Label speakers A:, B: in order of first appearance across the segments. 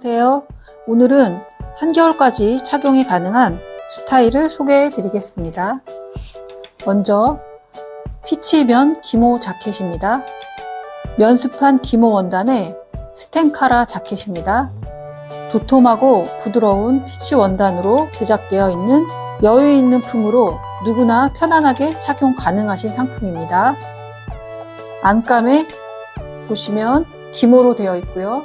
A: 안녕하세요. 오늘은 한겨울까지 착용이 가능한 스타일을 소개해 드리겠습니다. 먼저 피치면 기모 자켓입니다. 면습한 기모 원단의 스텐카라 자켓입니다. 도톰하고 부드러운 피치 원단으로 제작되어 있는 여유 있는 품으로 누구나 편안하게 착용 가능하신 상품입니다. 안감에 보시면 기모로 되어 있고요.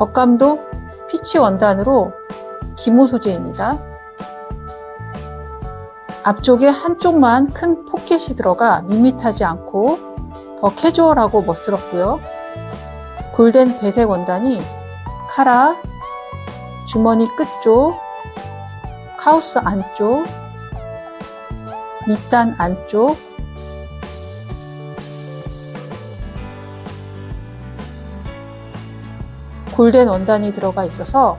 A: 겉감도 피치 원단으로 기모 소재입니다. 앞쪽에 한쪽만 큰 포켓이 들어가 밋밋하지 않고 더 캐주얼하고 멋스럽고요. 골덴 배색 원단이 카라, 주머니 끝쪽, 카우스 안쪽, 밑단 안쪽, 골덴 원단이 들어가 있어서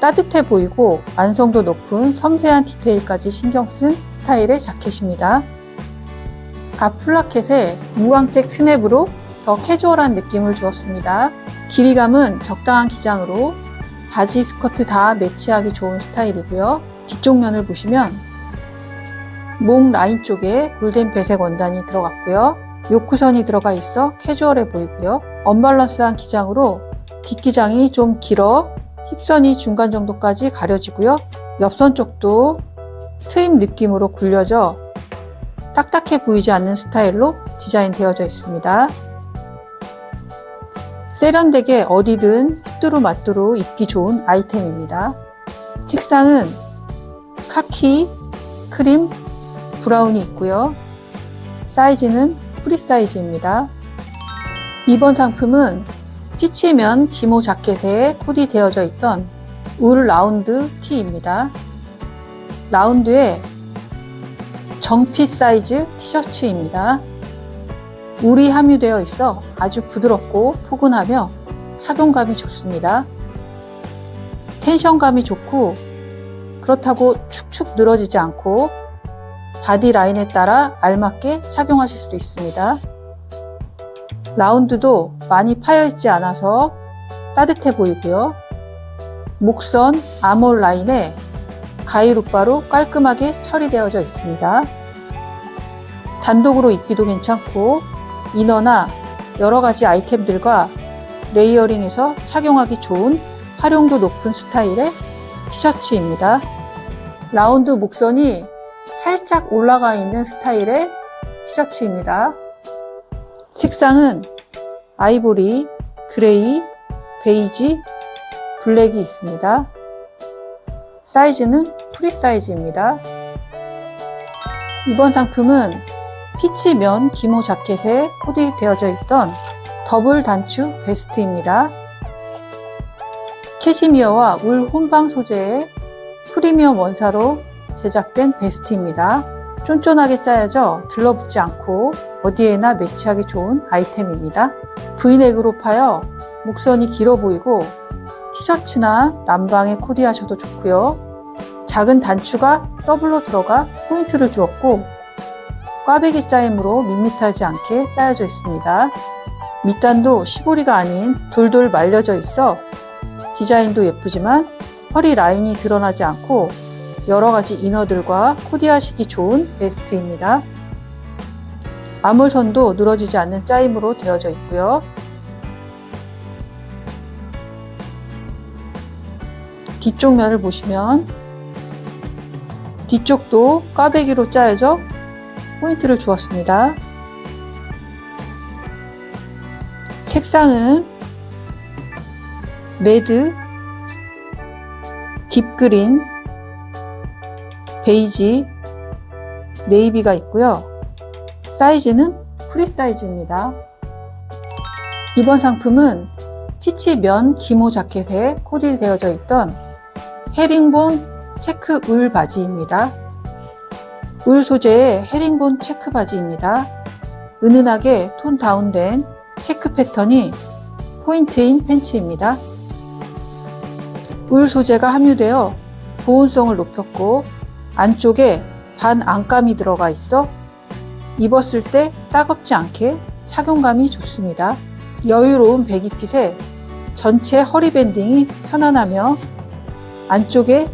A: 따뜻해 보이고 완성도 높은 섬세한 디테일까지 신경 쓴 스타일의 자켓입니다. 앞 플라켓에 무광택 스냅으로 더 캐주얼한 느낌을 주었습니다. 길이감은 적당한 기장으로 바지, 스커트 다 매치하기 좋은 스타일이고요. 뒤쪽 면을 보시면 목 라인 쪽에 골덴 배색 원단이 들어갔고요. 요크선이 들어가 있어 캐주얼해 보이고요. 언밸런스한 기장으로 뒷기장이 좀 길어 힙선이 중간 정도까지 가려지고요. 옆선 쪽도 트임 느낌으로 굴려져 딱딱해 보이지 않는 스타일로 디자인 되어져 있습니다. 세련되게 어디든 휘뚜루 마뚜루 입기 좋은 아이템입니다. 색상은 카키, 크림, 브라운이 있고요. 사이즈는 프리 사이즈입니다. 이번 상품은 피치면 기모 자켓에 코디 되어져 있던 울 라운드 티입니다. 라운드에 정핏 사이즈 티셔츠입니다. 울이 함유되어 있어 아주 부드럽고 포근하며 착용감이 좋습니다. 텐션감이 좋고 그렇다고 축축 늘어지지 않고 바디 라인에 따라 알맞게 착용하실 수 있습니다. 라운드도 많이 파여 있지 않아서 따뜻해 보이고요. 목선 아몰 라인에 가이루바로 깔끔하게 처리되어져 있습니다. 단독으로 입기도 괜찮고 이너나 여러 가지 아이템들과 레이어링해서 착용하기 좋은 활용도 높은 스타일의 티셔츠입니다. 라운드 목선이 살짝 올라가 있는 스타일의 티셔츠입니다. 색상은 아이보리, 그레이, 베이지, 블랙이 있습니다. 사이즈는 프리 사이즈입니다. 이번 상품은 피치 면 기모 자켓에 코디되어져 있던 더블 단추 베스트입니다. 캐시미어와 울 혼방 소재의 프리미엄 원사로 제작된 베스트입니다. 쫀쫀하게 짜여져 들러붙지 않고 어디에나 매치하기 좋은 아이템입니다. V넥으로 파여 목선이 길어 보이고 티셔츠나 남방에 코디하셔도 좋고요. 작은 단추가 더블로 들어가 포인트를 주었고 꽈배기 짜임으로 밋밋하지 않게 짜여져 있습니다. 밑단도 시보리가 아닌 돌돌 말려져 있어 디자인도 예쁘지만 허리 라인이 드러나지 않고 여러 가지 이너들과 코디하시기 좋은 베스트입니다. 아몰선도 늘어지지 않는 짜임으로 되어져 있고요. 뒤쪽 면을 보시면 뒤쪽도 꽈배기로 짜여져 포인트를 주었습니다. 색상은 레드, 딥그린, 베이지, 네이비가 있고요. 사이즈는 프리 사이즈입니다. 이번 상품은 피치 면 기모 자켓에 코디되어져 있던 헤링본 체크 울 바지입니다. 울 소재의 헤링본 체크 바지입니다. 은은하게 톤 다운된 체크 패턴이 포인트인 팬츠입니다. 울 소재가 함유되어 보온성을 높였고 안쪽에 반 안감이 들어가 있어 입었을 때 따갑지 않게 착용감이 좋습니다. 여유로운 배기핏에 전체 허리 밴딩이 편안하며 안쪽에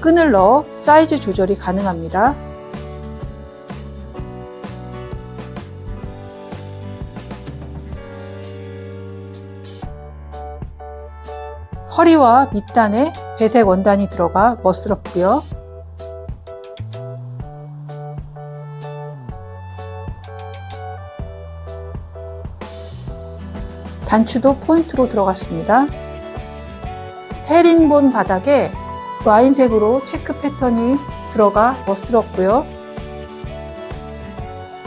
A: 끈을 넣어 사이즈 조절이 가능합니다. 허리와 밑단에 배색 원단이 들어가 멋스럽고요. 단추도 포인트로 들어갔습니다. 헤링본 바닥에 와인색으로 체크 패턴이 들어가 멋스럽고요.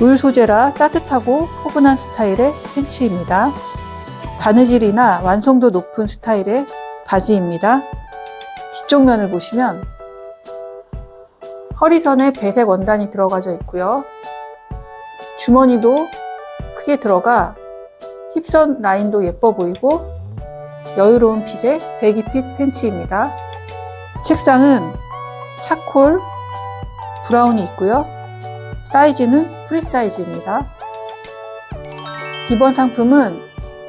A: 울 소재라 따뜻하고 포근한 스타일의 팬츠입니다. 바느질이나 완성도 높은 스타일의 바지입니다. 뒤쪽 면을 보시면 허리선에 배색 원단이 들어가져 있고요. 주머니도 크게 들어가 힙선 라인도 예뻐 보이고 여유로운 핏의 배기핏 팬츠입니다. 색상은 차콜 브라운이 있고요. 사이즈는 프리 사이즈입니다. 이번 상품은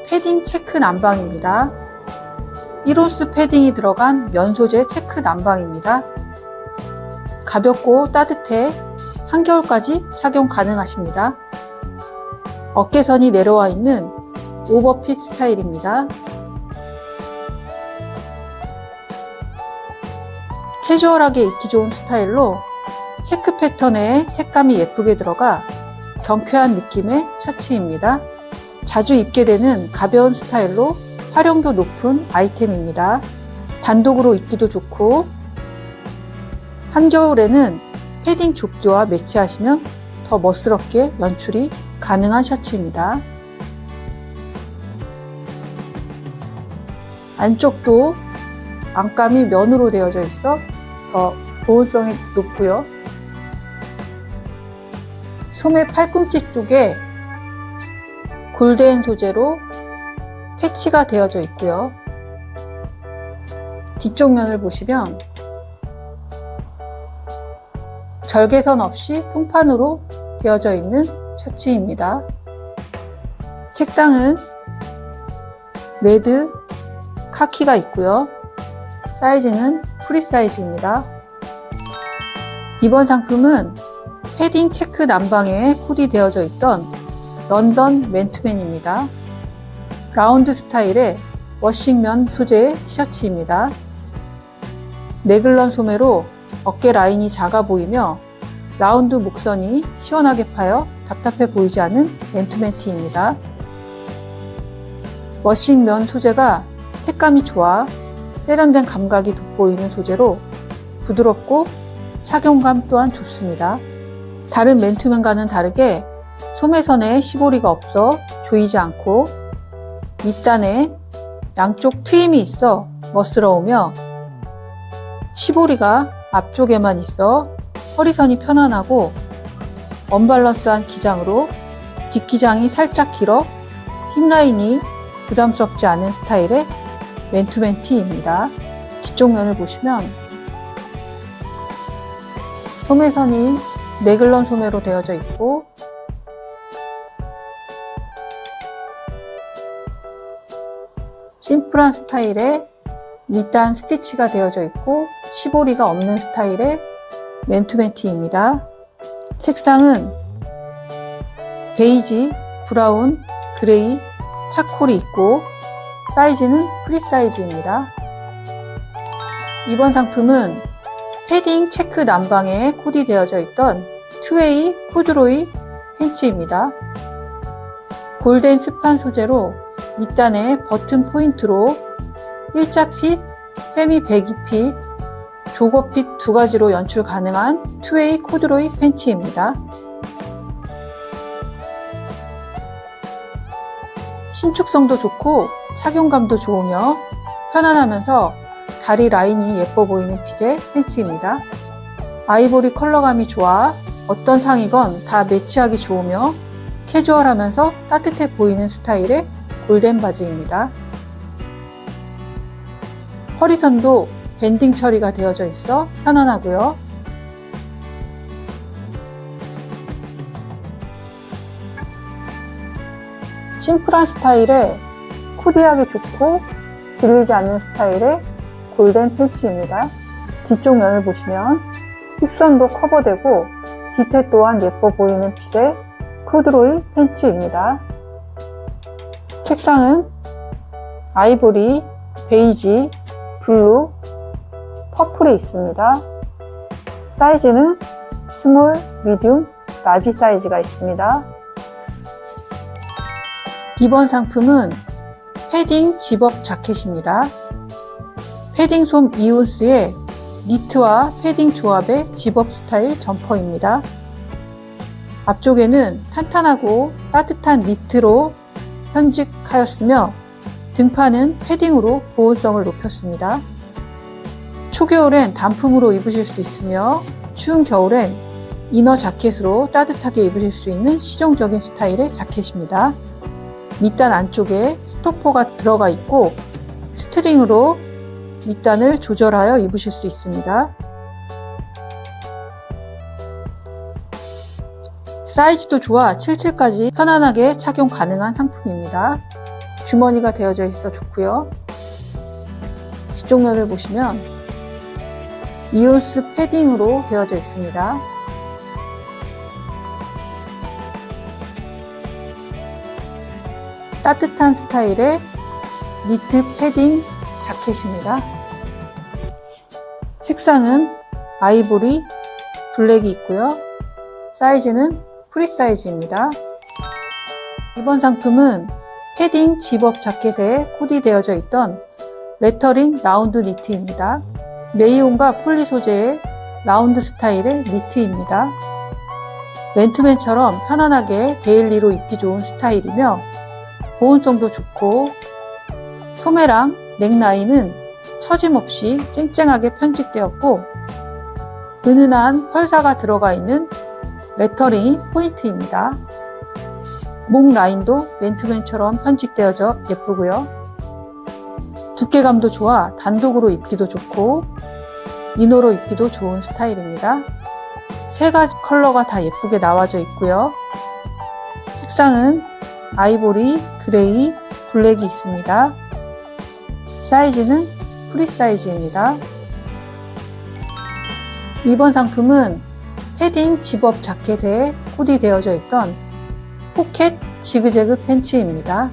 A: 패딩 체크 난방입니다. 1호스 패딩이 들어간 면 소재 체크 난방입니다. 가볍고 따뜻해 한겨울까지 착용 가능하십니다. 어깨선이 내려와 있는 오버핏 스타일입니다. 캐주얼하게 입기 좋은 스타일로 체크 패턴에 색감이 예쁘게 들어가 경쾌한 느낌의 셔츠입니다. 자주 입게 되는 가벼운 스타일로 활용도 높은 아이템입니다. 단독으로 입기도 좋고 한겨울에는 패딩 조끼와 매치하시면 더 멋스럽게 연출이 가능한 셔츠입니다. 안쪽도 안감이 면으로 되어져 있어 더 보온성이 높고요. 소매 팔꿈치 쪽에 골덴 소재로 패치가 되어져 있고요. 뒤쪽 면을 보시면 절개선 없이 통판으로 되어져 있는 셔츠입니다. 색상은 레드, 카키가 있고요. 사이즈는 프리 사이즈입니다. 이번 상품은 패딩 체크 난방에 코디되어져 있던 런던 맨투맨입니다. 라운드 스타일의 워싱면 소재의 티셔츠입니다. 네글런 소매로 어깨 라인이 작아 보이며 라운드 목선이 시원하게 파여 답답해 보이지 않은 맨투맨 티입니다. 워싱면 소재가 색감이 좋아 세련된 감각이 돋보이는 소재로 부드럽고 착용감 또한 좋습니다. 다른 맨투맨과는 다르게 소매선에 시보리가 없어 조이지 않고 밑단에 양쪽 트임이 있어 멋스러우며 시보리가 앞쪽에만 있어 허리선이 편안하고 언밸런스한 기장으로 뒷기장이 살짝 길어 힙라인이 부담스럽지 않은 스타일의 맨투맨 티입니다. 뒤쪽 면을 보시면 소매선이 네글런 소매로 되어져 있고 심플한 스타일의 밑단 스티치가 되어져 있고 시보리가 없는 스타일의 맨투맨 티입니다. 색상은 베이지, 브라운, 그레이, 차콜이 있고 사이즈는 프리 사이즈입니다. 이번 상품은 패딩 체크 난방에 코디되어져 있던 투웨이 코드로이 팬츠입니다. 골덴 스판 소재로 밑단에 버튼 포인트로 일자 핏, 세미 배기 핏, 조거 핏 두 가지로 연출 가능한 투웨이 코드로이 팬츠입니다. 신축성도 좋고 착용감도 좋으며 편안하면서 다리 라인이 예뻐 보이는 핏의 팬츠입니다. 아이보리 컬러감이 좋아 어떤 상이건 다 매치하기 좋으며 캐주얼하면서 따뜻해 보이는 스타일의 골덴 바지입니다. 허리선도 밴딩 처리가 되어져 있어 편안하고요. 심플한 스타일에 코디하기 좋고 질리지 않는 스타일의 골덴 팬츠입니다. 뒤쪽 면을 보시면 힙선도 커버되고 디테일 또한 예뻐 보이는 핏의 코드로이 팬츠입니다. 색상은 아이보리, 베이지, 블루, 퍼플이 있습니다. 사이즈는 스몰, 미디움, 라지 사이즈가 있습니다. 이번 상품은 패딩 집업 자켓입니다. 패딩 솜 2온스의 니트와 패딩 조합의 집업 스타일 점퍼입니다. 앞쪽에는 탄탄하고 따뜻한 니트로 편직하였으며 등판은 패딩으로 보온성을 높였습니다. 초겨울엔 단품으로 입으실 수 있으며 추운 겨울엔 이너 자켓으로 따뜻하게 입으실 수 있는 실용적인 스타일의 자켓입니다. 밑단 안쪽에 스토퍼가 들어가 있고 스트링으로 밑단을 조절하여 입으실 수 있습니다. 사이즈도 좋아 77까지 편안하게 착용 가능한 상품입니다. 주머니가 되어져 있어 좋고요. 뒤쪽 면을 보시면 이온스 패딩으로 되어져 있습니다. 따뜻한 스타일의 니트 패딩 자켓입니다. 색상은 아이보리, 블랙이 있고요. 사이즈는 프리 사이즈입니다. 이번 상품은 패딩 집업 자켓에 코디되어져 있던 레터링 라운드 니트입니다. 레이온과 폴리 소재의 라운드 스타일의 니트입니다. 맨투맨처럼 편안하게 데일리로 입기 좋은 스타일이며 보온성도 좋고 소매랑 넥라인은 처짐없이 쨍쨍하게 편집되었고 은은한 펄사가 들어가 있는 레터링이 포인트입니다. 목 라인도 맨투맨처럼 편집되어져 예쁘고요. 두께감도 좋아 단독으로 입기도 좋고 이너로 입기도 좋은 스타일입니다. 세 가지 컬러가 다 예쁘게 나와져 있고요. 색상은 아이보리, 그레이, 블랙이 있습니다. 사이즈는 프리 사이즈입니다. 이번 상품은 패딩 집업 자켓에 코디되어져 있던 포켓 지그재그 팬츠입니다.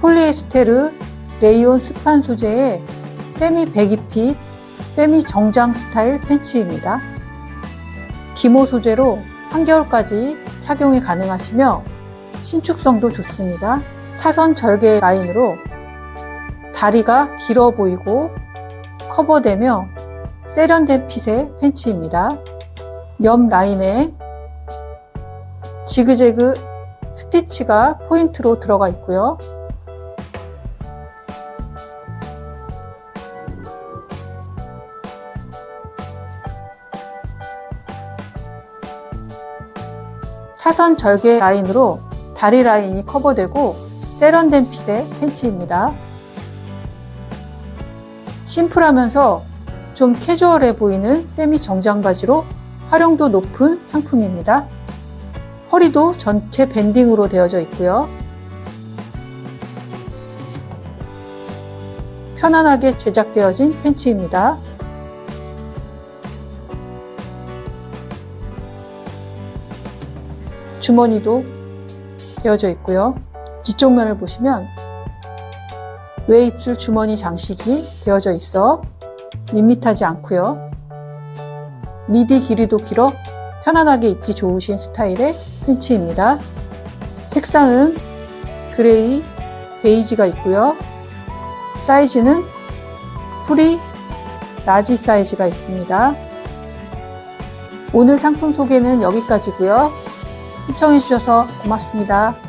A: 폴리에스테르 레이온 스판 소재의 세미 배기핏, 세미 정장 스타일 팬츠입니다. 기모 소재로 한겨울까지 착용이 가능하시며 신축성도 좋습니다. 사선 절개 라인으로 다리가 길어 보이고 커버되며 세련된 핏의 팬츠입니다. 옆 라인에 지그재그 스티치가 포인트로 들어가 있고요. 사선 절개 라인으로 다리 라인이 커버되고 세련된 핏의 팬츠입니다. 심플하면서 좀 캐주얼해 보이는 세미 정장 바지로 활용도 높은 상품입니다. 허리도 전체 밴딩으로 되어져 있고요. 편안하게 제작되어진 팬츠입니다. 주머니도 되어져 있고요. 뒤쪽 면을 보시면 외 입술 주머니 장식이 되어져 있어 밋밋하지 않고요. 미디 길이도 길어 편안하게 입기 좋으신 스타일의 팬츠입니다. 색상은 그레이, 베이지가 있고요. 사이즈는 프리, 라지 사이즈가 있습니다. 오늘 상품 소개는 여기까지고요. 시청해주셔서 고맙습니다.